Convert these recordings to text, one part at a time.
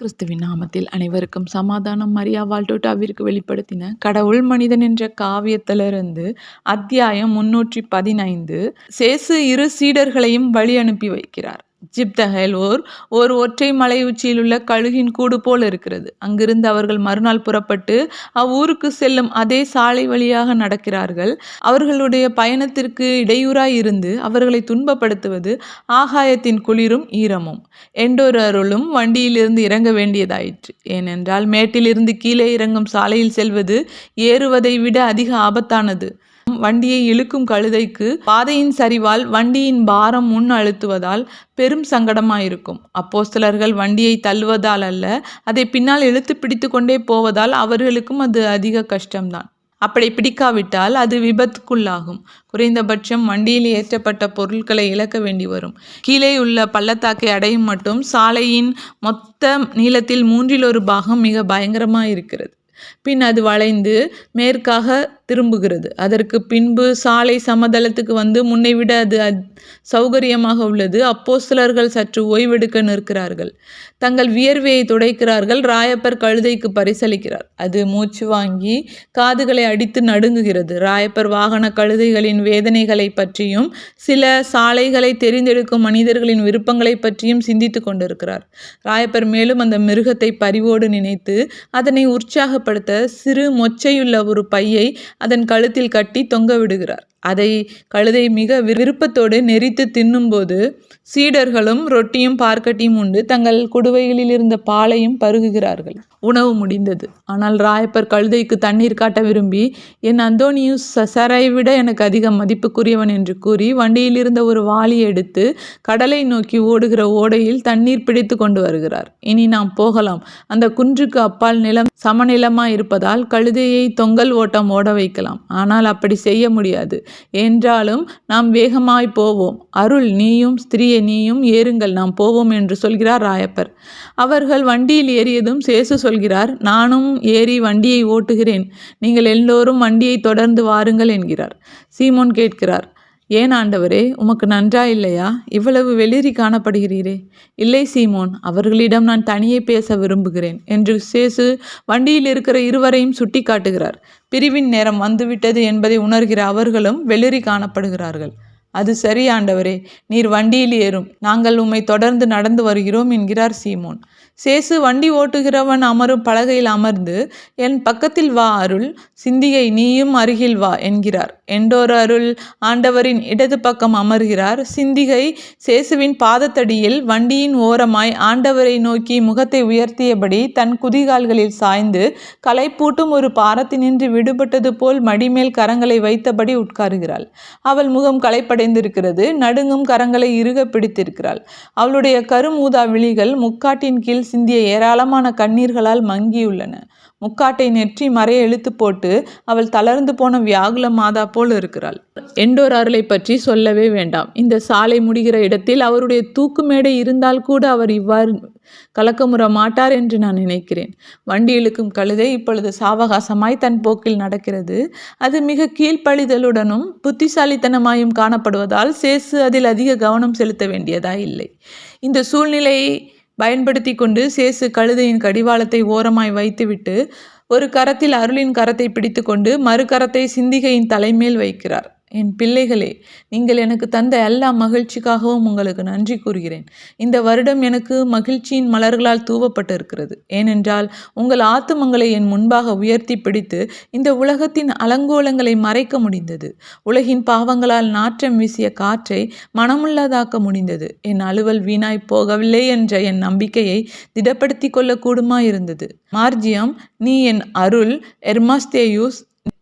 கிறிஸ்துவின் நாமத்தில் அனைவருக்கும் சமாதானம். மரியா வால்டோட்டாவிற்கு வெளிப்படுத்தின கடவுள் மனிதன் என்ற காவியத்திலிருந்து அத்தியாயம் முன்னூற்றி பதினைந்து சேசு இரு சீடர்களையும் வழி அனுப்பி வைக்கிறார். ஜிப்தஹேல் ஓர் ஓர் ஒற்றை மலை உச்சியில் உள்ள கழுகின் கூடு போல் இருக்கிறது. அங்கிருந்து அவர்கள் மறுநாள் புறப்பட்டு அவ்வூருக்கு செல்லும் அதே சாலை வழியாக நடக்கிறார்கள். அவர்களுடைய பயணத்திற்கு இடையூறாய் இருந்து அவர்களை துன்பப்படுத்துவது ஆகாயத்தின் குளிரும் ஈரமும். எண்டொரு அருளும் வண்டியிலிருந்து இறங்க வேண்டியதாயிற்று. ஏனென்றால் மேட்டிலிருந்து கீழே இறங்கும் சாலையில் செல்வது ஏறுவதை விட அதிக ஆபத்தானது. வண்டியை இழுக்கும் கழுதைக்கு பாதையின் சரிவால் வண்டியின் பாரம் முன் அழுத்துவதால் பெரும் சங்கடமாயிருக்கும். அப்போஸ்தலர்கள் வண்டியை தள்ளுவதால் அல்ல அதை பின்னால் இழுத்து பிடித்து கொண்டே போவதால் அவர்களுக்கும் அது அதிக கஷ்டம்தான். அப்படி பிடிக்காவிட்டால் அது விபத்துக்குள்ளாகும். குறைந்தபட்சம் வண்டியில் ஏற்றப்பட்ட பொருட்களை இழக்க வேண்டி வரும் கீழே உள்ள பள்ளத்தாக்கை அடையும் மட்டும் சாலையின் மொத்த நீளத்தில் மூன்றில் ஒரு பாகம் மிக பயங்கரமாக இருக்கிறது பின் அது வளைந்து மேற்காக திரும்புகிறது. அதற்கு பின்பு சாலை சமதளத்துக்கு வந்து முன்னை விட அது சௌகரியமாக உள்ளது. அப்போஸ்தலர்கள் சற்று ஓய்வெடுக்க நிற்கிறார்கள். தங்கள் வியர்வையை துடைக்கிறார்கள். ராயப்பர் கழுதைக்கு பரிசளிக்கிறார். அது மூச்சு வாங்கி காதுகளை அடித்து நடுங்குகிறது. ராயப்பர் வாகன கழுதைகளின் வேதனைகளை பற்றியும் சில சாலைகளை தெரிந்தெடுக்கும் மனிதர்களின் விருப்பங்களை பற்றியும் சிந்தித்து கொண்டிருக்கிறார். ராயப்பர் மேலும் அந்த மிருகத்தை பரிவோடு நினைத்து அதனை உற்சாகப்படுத்த சிறு மொச்சையுள்ள ஒரு பையை அதன் கழுத்தில் கட்டி தொங்க விடுகிறார். அதை கழுதை மிக விருப்பத்தோடு நெறித்து தின்னும்போது சீடர்களும் ரொட்டியும் பார்க்கட்டியும் உண்டு. தங்கள் குடுவைகளில் இருந்த பாலையும் பருகுகிறார்கள். உணவு முடிந்தது. ஆனால் ராயப்பர் கழுதைக்கு தண்ணீர் காட்ட விரும்பி என் அந்தோனியூஸ் சசரை விட எனக்கு அதிக மதிப்புக்குரியவன் என்று கூறி வண்டியில் இருந்த ஒரு வாளி எடுத்து கடலை நோக்கி ஓடுகிற ஓடையில் தண்ணீர் பிடித்து கொண்டு வருகிறார். இனி நாம் போகலாம். அந்த குன்றுக்கு அப்பால் நிலம் சமநிலமாக இருப்பதால் கழுதையை தொங்கல் ஓட்டம் ஓட வைக்கலாம். ஆனால் அப்படி செய்ய முடியாது. என்றாலும் நாம் வேகமாய் போவோம். அருள் நீயும் ஸ்திரீயை நீயும் ஏறுங்கள் நாம் போவோம் என்று சொல்கிறார் ராயப்பர். அவர்கள் வண்டியில் ஏறியதும் சேசு சொல்கிறார் நானும் ஏறி வண்டியை ஓட்டுகிறேன். நீங்கள் எல்லோரும் வண்டியை தொடர்ந்து வாருங்கள் என்கிறார். சீமோன் கேட்கிறார் ஏன் ஆண்டவரே உமக்கு நன்றா இல்லையா? இவ்வளவு வெளிரி காணப்படுகிறீரே. இல்லை சீமோன் அவர்களிடம் நான் தனியே பேச விரும்புகிறேன் என்று சேசு வண்டியில் இருக்கிற இருவரையும் சுட்டி காட்டுகிறார் பிரிவின் நேரம் வந்துவிட்டது என்பதை உணர்கிற அவர்களும் வெளிரி காணப்படுகிறார்கள். அது சரி ஆண்டவரே நீர் வண்டியில் ஏறும். நாங்கள் உம்மை தொடர்ந்து நடந்து வருகிறோம் என்கிறார் சீமோன். சேசு வண்டி ஓட்டுகிறவன் அமரும் பலகையில் அமர்ந்து என் பக்கத்தில் வா அருள். சிந்திகை நீயும் அருகில் வா என்கிறார். எண்டோர் அருள். ஆண்டவரின் இடது பக்கம் அமர்கிறார். சிந்திகை சேசுவின் பாதத்தடியில் வண்டியின் ஓரமாய் ஆண்டவரை நோக்கி முகத்தை உயர்த்தியபடி தன் குதிகால்களில் சாய்ந்து களைப்பூட்டும் ஒரு பாரத்தினின்று விடுபட்டது போல் மடிமேல் கரங்களை வைத்தபடி உட்காருகிறாள். அவள் முகம் களைப்படைந்திருக்கிறது. நடுங்கும் கரங்களை இறுக பிடித்திருக்கிறாள். அவளுடைய கருமூதா விழிகள் முக்காட்டின் கீழ் சிந்திய ஏராளமான கண்ணீர்களால் மங்கியுள்ளன. முக்காட்டை நெற்றி மறைய இழுத்து போட்டு அவள் தளர்ந்து போன வியாகுல மாதா போல் இருக்கிறாள். எண்டோர் அருளை பற்றி சொல்லவே வேண்டாம். இந்த சாலை முடிகிற இடத்தில் அவருடைய தூக்கு மேடை இருந்தால் கூட அவர் இவ்வாறு கலக்கமுற மாட்டார் என்று நான் நினைக்கிறேன். வண்டி இழுக்கும் கழுதை இப்பொழுது சாவகாசமாய் தன் போக்கில் நடக்கிறது. அது மிக கீழ்ப்பழிதலுடனும் புத்திசாலித்தனமாயும் காணப்படுவதால் சேசு அதில் அதிக கவனம் செலுத்த வேண்டியதா இல்லை. இந்த சூழ்நிலையை பயன்படுத்தி கொண்டு சேசு கழுதையின் கடிவாளத்தை ஓரமாய் வைத்துவிட்டு ஒரு கரத்தில் அருளின் கரத்தை பிடித்து கொண்டு மறு கரத்தை சிந்திகையின் தலைமேல் வைக்கிறார். என் பிள்ளைகளே நீங்கள் எனக்கு தந்த எல்லா மகிழ்ச்சிக்காகவும் உங்களுக்கு நன்றி கூறுகிறேன். இந்த வருடம் எனக்கு மகிழ்ச்சியின் மலர்களால் தூவப்பட்டிருக்கிறது. ஏனென்றால் உங்கள் ஆத்துமங்களை என் முன்பாக உயர்த்தி பிடித்து இந்த உலகத்தின் அலங்கோலங்களை மறைக்க முடிந்தது. உலகின் பாவங்களால் நாற்றம் வீசிய காற்றை மனமுள்ளதாக்க முடிந்தது. என் அலுவல் வீணாய் போகவில்லை என்ற என் நம்பிக்கையை திடப்படுத்தி கொள்ளக்கூடுமா இருந்தது மார்ஜியம் நீ என் அருள் எர்மாஸ்தேயூஸ்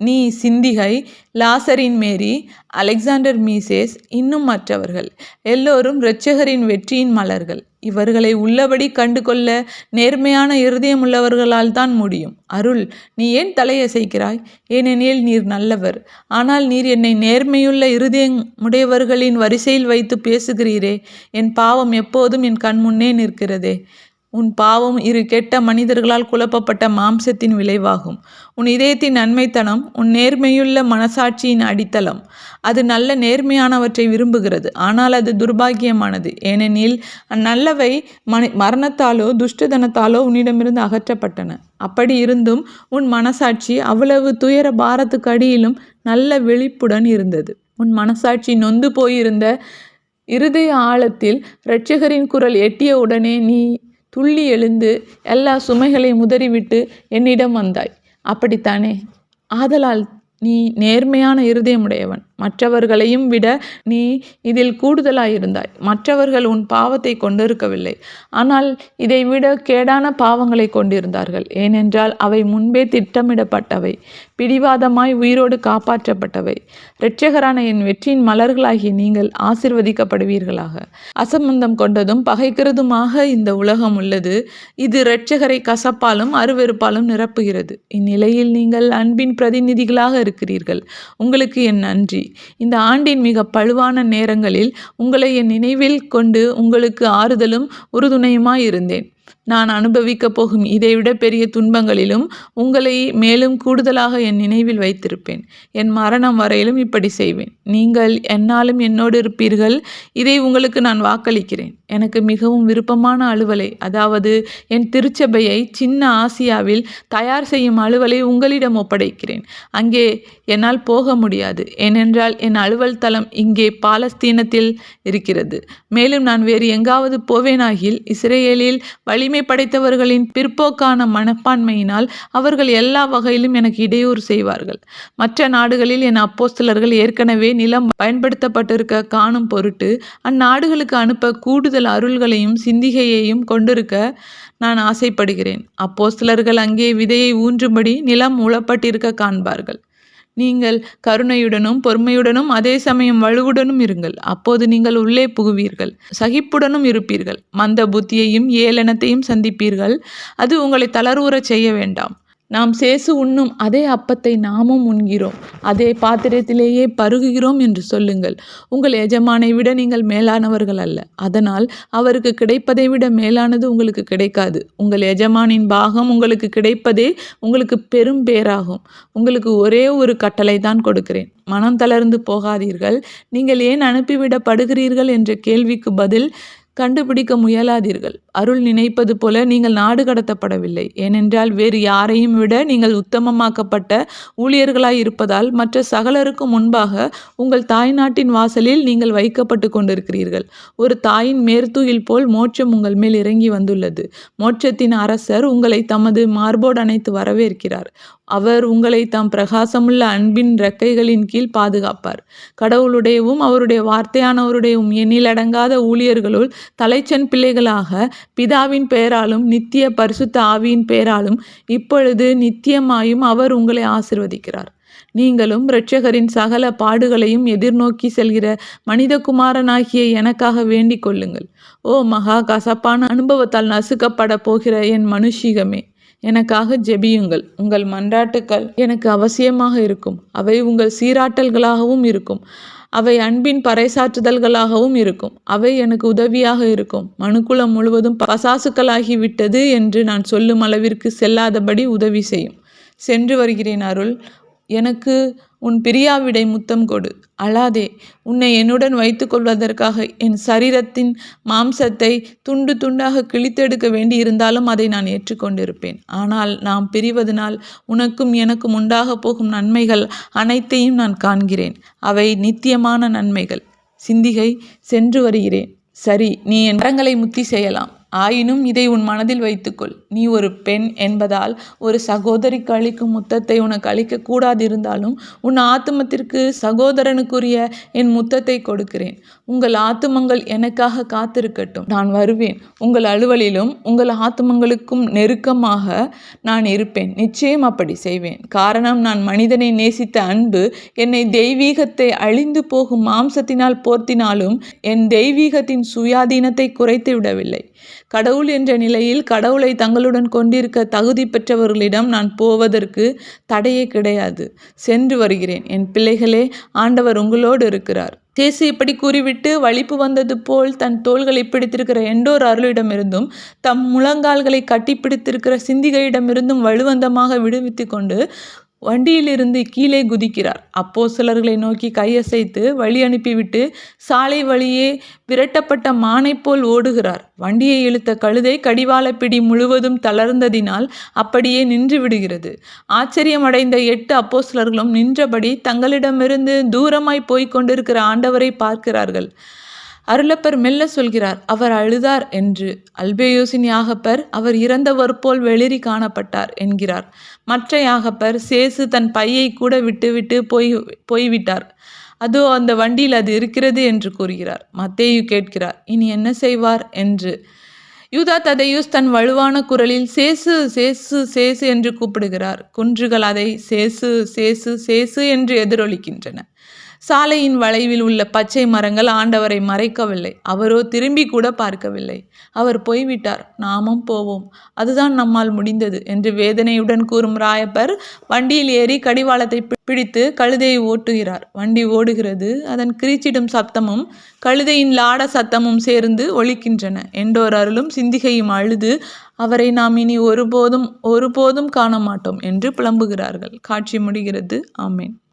நீ சிந்திகை லாசரின் மேரி அலெக்சாண்டர் மீசேஸ் இன்னும் மற்றவர்கள். எல்லோரும் இரட்சகரின் வெற்றியின் மலர்கள். இவர்களை உள்ளபடி கண்டுகொள்ள நேர்மையான இருதயம் உள்ளவர்களால் தான் முடியும். அருள் நீ ஏன் தலையசைக்கிறாய்? ஏனெனில் நீர் நல்லவர். ஆனால் நீர் என்னை நேர்மையுள்ள இருதயம் உடையவர்களின் வரிசையில் வைத்து பேசுகிறீரே. என் பாவம் எப்போதும் என் கண் முன்னே நிற்கிறதே. உன் பாவம் இரு கெட்ட மனிதர்களால் குழப்பப்பட்ட மாம்சத்தின் விளைவாகும். உன் இதயத்தின் நன்மைத்தனம் உன் நேர்மையுள்ள மனசாட்சியின் அடித்தளம். அது நல்ல நேர்மையானவற்றை விரும்புகிறது. ஆனால் அது துர்பாக்கியமானது ஏனெனில் அந்நல்லவை மனி மரணத்தாலோ துஷ்டதனத்தாலோ உன்னிடமிருந்து அகற்றப்பட்டன. அப்படி இருந்தும் உன் மனசாட்சி அவ்வளவு துயர பாரத்துக்கு அடியிலும் நல்ல விழிப்புடன் இருந்தது. உன் மனசாட்சி நொந்து போயிருந்த இருதய ஆழத்தில் இரட்சகரின் குரல் எட்டிய உடனே நீ துள்ளி எழுந்து எல்லா சுமைகளையும் உதறிவிட்டு என்னிடம் வந்தாய். அப்படித்தானே? ஆதலால் நீ நேர்மையான இருதயமுடையவன். மற்றவர்களையும் விட நீ இதில் கூடுதலாயிருந்தாய். மற்றவர்கள் உன் பாவத்தை கொண்டிருக்கவில்லை. ஆனால் இதைவிட கேடான பாவங்களை கொண்டிருந்தார்கள். ஏனென்றால் அவை முன்பே திட்டமிடப்பட்டவை. பிடிவாதமாய் உயிரோடு காப்பாற்றப்பட்டவை. இரட்சகரான என் வெற்றியின் மலர்களாகிய நீங்கள் ஆசிர்வதிக்கப்படுவீர்களாக. அசம்பந்தம் கொண்டதும் பகைக்கிறதுமாக இந்த உலகம் உள்ளது. இது இரட்சகரை கசப்பாலும் அருவெறுப்பாலும் நிரப்புகிறது. இந்நிலையில் நீங்கள் அன்பின் பிரதிநிதிகளாக இருக்கிறீர்கள் உங்களுக்கு என் நன்றி. இந்த ஆண்டின் மிக பழுவான நேரங்களில் உங்களை என் நினைவில் கொண்டு உங்களுக்கு ஆறுதலும் உறுதுணையுமாய் இருந்தேன் நான் அனுபவிக்கப் போகும் இதைவிட பெரிய துன்பங்களிலும் உங்களை மேலும் கூடுதலாக என் நினைவில் வைத்திருப்பேன். என் மரணம் வரையிலும் இப்படி செய்வேன். நீங்கள் என்னாலும் என்னோடு இருப்பீர்கள். இதை உங்களுக்கு நான் வாக்களிக்கிறேன். எனக்கு மிகவும் விருப்பமான அலுவலை அதாவது என் திருச்சபையை சின்ன ஆசியாவில் தயார் செய்யும் அலுவலை உங்களிடம் ஒப்படைக்கிறேன். அங்கே என்னால் போக முடியாது. ஏனென்றால் என் அலுவல் தளம் இங்கே பாலஸ்தீனத்தில் இருக்கிறது. மேலும் நான் வேறு எங்காவது போவேனாகில் இஸ்ரேலில் வலிமை படைத்தவர்களின் பிற்போக்கான மனப்பான்மையினால் அவர்கள் எல்லா வகையிலும் எனக்கு இடையூறு செய்வார்கள். மற்ற நாடுகளில் என் அப்போஸ்தலர்கள் ஏற்கனவே நிலம் பயன்படுத்தப்பட்டிருக்க காணும் பொருட்டு அந்நாடுகளுக்கு அனுப்ப கூடுதல் அருள்களையும் சிந்திகையையும் கொண்டிருக்க நான் ஆசைப்படுகிறேன். அப்போஸ்தலர்கள் அங்கே விதையை ஊன்றும்படி நிலம் உழப்பட்டிருக்க காண்பார்கள். நீங்கள் கருணையுடனும் பொறுமையுடனும் அதே சமயம் வலுவுடனும் இருங்கள். அப்போது நீங்கள் உள்ளே புகுவீர்கள். சகிப்புடனும் இருப்பீர்கள். மந்த புத்தியையும் ஏளனத்தையும் சந்திப்பீர்கள். அது உங்களை தளர்வுறச் செய்ய வேண்டாம். நாம் சேசு உண்ணும் அதே அப்பத்தை நாமும் உண்கிறோம். அதே பாத்திரத்திலேயே பருகுகிறோம் என்று சொல்லுங்கள். உங்கள் எஜமானை விட நீங்கள் மேலானவர்கள் அல்ல. அதனால் அவருக்கு கிடைப்பதை விட மேலானது உங்களுக்கு கிடைக்காது. உங்கள் எஜமானின் பாகம் உங்களுக்கு கிடைப்பதே உங்களுக்கு பெரும் பேராகும் உங்களுக்கு ஒரே ஒரு கட்டளை தான் கொடுக்கிறேன். மனம் தளர்ந்து போகாதீர்கள். நீங்கள் ஏன் அனுப்பிவிடப்படுகிறீர்கள் என்ற கேள்விக்கு பதில் கண்டுபிடிக்க முயலாதீர்கள். அருள் நினைப்பது போல நீங்கள் நாடு கடத்தப்படவில்லை. ஏனென்றால் வேறு யாரையும் விட நீங்கள் உத்தமமாக்கப்பட்ட ஊழியர்களாய் இருப்பதால் மற்ற சகலருக்கும் முன்பாக உங்கள் தாய் நாட்டின் வாசலில் நீங்கள் வைக்கப்பட்டு கொண்டிருக்கிறீர்கள். ஒரு தாயின் மேற்தூயில் போல் மோட்சம் உங்கள் மேல் இறங்கி வந்துள்ளது. மோட்சத்தின் அரசர் உங்களை தமது மார்போடு அணைத்து வரவேற்கிறார். அவர் உங்களை தாம் பிரகாசமுள்ள அன்பின் ரெக்கைகளின் கீழ் பாதுகாப்பார். கடவுளுடையவும் அவருடைய வார்த்தையானவருடையவும் எண்ணிலடங்காத ஊழியர்களுள் தலைச்சன் பிள்ளைகளாக பிதாவின் பெயராலும் நித்திய பரிசுத்த ஆவியின் பெயராலும் இப்பொழுது நித்தியமாயும் அவர் உங்களை ஆசிர்வதிக்கிறார். நீங்களும் இரட்சகரின் சகல பாடுகளையும் எதிர்நோக்கி செல்கிற மனிதகுமாரனாகிய எனக்காக வேண்டிக் கொள்ளுங்கள். ஓ மகா கசப்பான அனுபவத்தால் நசுக்கப்பட போகிற என் மனுஷீகமே எனக்காக ஜெபியுங்கள். உங்கள் மன்றாட்டுக்கள் எனக்கு அவசியமாக இருக்கும். அவை உங்கள் சீராட்டல்களாகவும் இருக்கும். அவை அன்பின் பறைசாற்றுதல்களாகவும் இருக்கும். அவை எனக்கு உதவியாக இருக்கும். மனுக்குலம் முழுவதும் பசாசுக்களாகிவிட்டது என்று நான் சொல்லும் அளவிற்கு செல்லாதபடி உதவி செய்யும். சென்று வருகிறேன் அருள். எனக்கு உன் பிரியாவிடை முத்தம் கொடு. அழாதே உன்னை என்னுடன் வைத்துக்கொள்வதற்காக என் சரீரத்தின் மாம்சத்தை துண்டு துண்டாக கிழித்தெடுக்க வேண்டியிருந்தாலும் அதை நான் ஏற்றுக்கொண்டிருப்பேன் ஆனால் நாம் பிரிவதனால் உனக்கும் எனக்கும் உண்டாக போகும் நன்மைகள் அனைத்தையும் நான் காண்கிறேன். அவை நித்தியமான நன்மைகள். சிந்திகை சென்று வருகிறேன். சரி நீ என் கரங்களை முத்தி செய்யலாம். ஆயினும் இதை உன் மனதில் வைத்துக்கொள். நீ ஒரு பெண் என்பதால் ஒரு சகோதரிக்கு அளிக்கும் முத்தத்தை உனக்கு அளிக்க கூடாதிருந்தாலும் உன் ஆத்துமத்திற்கு சகோதரனுக்குரிய என் முத்தத்தை கொடுக்கிறேன். உங்கள் ஆத்துமங்கள் எனக்காக காத்திருக்கட்டும். நான் வருவேன். உங்கள் அலுவலிலும் உங்கள் ஆத்துமங்களுக்கும் நெருக்கமாக நான் இருப்பேன். நிச்சயம் அப்படி செய்வேன். காரணம் நான் மனிதனை நேசித்த அன்பு என்னை தெய்வீகத்தை அழிந்து போகும் மாம்சத்தினால் போர்த்தினாலும் என் தெய்வீகத்தின் சுயாதீனத்தை குறைத்து விடவில்லை. கடவுள் என்ற நிலையில் கடவுளை தங்களுடன் கொண்டிருக்க தகுதி பெற்றவர்களிடம் நான் போவதற்கு தடையே கிடையாது. சென்று வருகிறேன். என் பிள்ளைகளே ஆண்டவர் உங்களோடு இருக்கிறார். சேசு இப்படி கூறிவிட்டு வலிப்பு வந்தது போல் தன் தோள்களை பிடித்திருக்கிற எண்டோர் அருளிடமிருந்தும் தம் முழங்கால்களை கட்டிப்பிடித்திருக்கிற சிந்திகையிடமிருந்தும் வலுவந்தமாக விடுவித்து கொண்டு வண்டியிலிருந்து கீழே குதிக்கிறார். அப்போ சிலர்களை நோக்கி கையசைத்து வழி அனுப்பிவிட்டு சாலை வழியே விரட்டப்பட்ட மானை போல் ஓடுகிறார். வண்டியை இழுத்த கழுதை கடிவாளப்பிடி முழுவதும் தளர்ந்ததினால் அப்படியே நின்று விடுகிறது. ஆச்சரியமடைந்த எட்டு அப்போஸ்தலர்களும் நின்றபடி தங்களிடமிருந்து தூரமாய் போய்க் கொண்டிருக்கிற ஆண்டவரை பார்க்கிறார்கள். அருளப்பர் மெல்ல சொல்கிறார் அவர் அழுதார் என்று. அல்பேயோசின் யாகப்பர் அவர் இறந்தவர் போல் வெளிரி காணப்பட்டார் என்கிறார். மற்ற யாகப்பர் சேசு தன் பையை கூட விட்டுவிட்டு போய் போய்விட்டார். அதோ அந்த வண்டியில் அது இருக்கிறது என்று கூறுகிறார். மத்தேயு கேட்கிறார் இனி என்ன செய்வார்? என்று. யூதா ததையூஸ் தன் வலுவான குரலில் சேசு சேசு சேசு என்று கூப்பிடுகிறார். குன்றுகள் அதை சேசு சேசு சேசு என்று எதிரொலிக்கின்றன. சாலையின் வளைவில் உள்ள பச்சை மரங்கள் ஆண்டவரை மறைக்கவில்லை. அவரோ திரும்பி கூட பார்க்கவில்லை. அவர் போய்விட்டார். நாமும் போவோம். அதுதான் நம்மால் முடிந்தது என்று வேதனையுடன் கூறும் ராயப்பர் வண்டியில் ஏறி கடிவாளத்தை பிடித்து கழுதையை ஓட்டுகிறார். வண்டி ஓடுகிறது. அதன் கிரீச்சிடும் சத்தமும் கழுதையின் லாட சத்தமும் சேர்ந்து ஒழிக்கின்றன எண்டோர் அருளும் சிந்திகையும் அழுது அவரை நாம் இனி ஒருபோதும் ஒருபோதும் காண மாட்டோம் என்று புலம்புகிறார்கள். காட்சி முடிகிறது. ஆமேன்.